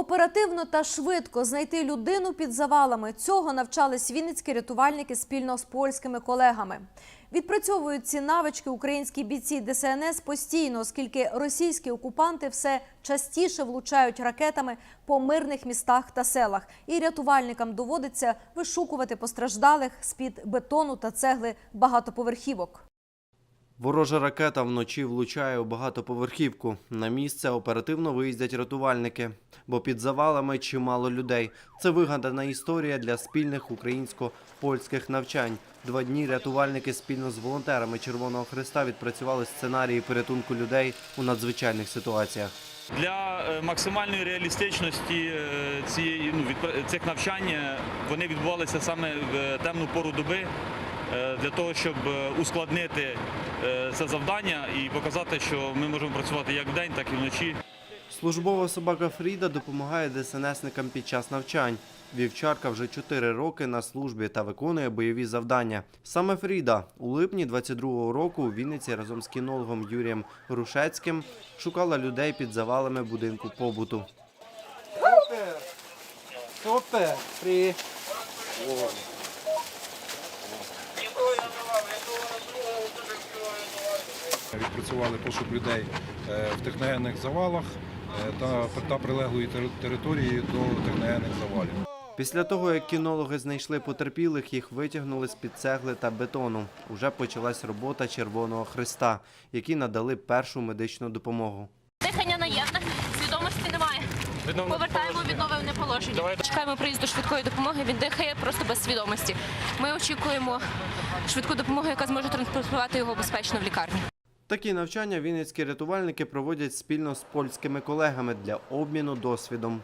Оперативно та швидко знайти людину під завалами. Цього навчались вінницькі рятувальники спільно з польськими колегами. Відпрацьовують ці навички українські бійці ДСНС постійно, оскільки російські окупанти все частіше влучають ракетами по мирних містах та селах. І рятувальникам доводиться вишукувати постраждалих з-під бетону та цегли багатоповерхівок. Ворожа ракета вночі влучає у багатоповерхівку. На місце оперативно виїздять рятувальники, бо під завалами чимало людей. Це вигадана історія для спільних українсько-польських навчань. Два дні рятувальники спільно з волонтерами Червоного Христа відпрацювали сценарії порятунку людей у надзвичайних ситуаціях. Для е, максимальної реалістичності е, цієї ну, цих навчань е, вони відбувалися саме в темну пору доби для того, щоб е, ускладнити е, це завдання і показати, що ми можемо працювати як вдень, так і вночі. Службова собака Фріда допомагає ДСНСникам під час навчань. Вівчарка вже 4 роки на службі та виконує бойові завдання. Саме Фріда у липні 22-го року у Вінниці разом з кінологом Юрієм Рушецьким шукала людей під завалами будинку побуту. Супер! Супер! При... Відпрацювали пошук людей е, в техногенних завалах е, та, та прилеглої тери- території до техногенних завалів. Після того, як кінологи знайшли потерпілих, їх витягнули з-під цегли та бетону. Уже почалась робота Червоного Христа, які надали першу медичну допомогу. Дихання наємне, свідомості немає. Повертаємо відновлене положення. Чекаємо приїзду швидкої допомоги. Він дихає просто без свідомості. Ми очікуємо швидку допомогу, яка зможе транспортувати його безпечно в лікарню. Такі навчання вінницькі рятувальники проводять спільно з польськими колегами для обміну досвідом.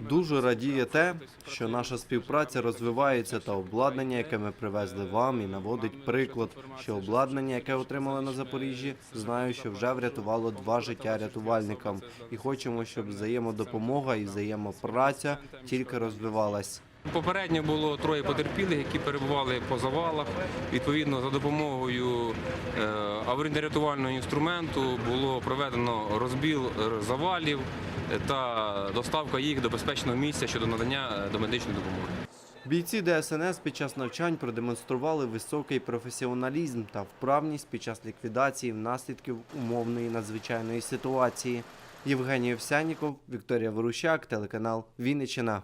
Дуже радіє те, що наша співпраця розвивається та обладнання, яке ми привезли вам, і наводить приклад, що обладнання, яке отримали на Запоріжжі, знаю, що вже врятувало два життя рятувальникам, і хочемо, щоб взаємодопомога і взаємопраця тільки розвивалась. Попередньо було троє потерпілих, які перебували по завалах. Відповідно, за допомогою е, аварійно-рятувального інструменту було проведено розбіл е, завалів е, та доставка їх до безпечного місця щодо надання домедичної допомоги. Бійці ДСНС під час навчань продемонстрували високий професіоналізм та вправність під час ліквідації наслідків умовної надзвичайної ситуації. Євгеній Овсяніков, Вікторія Ворущак, телеканал Вінниччина.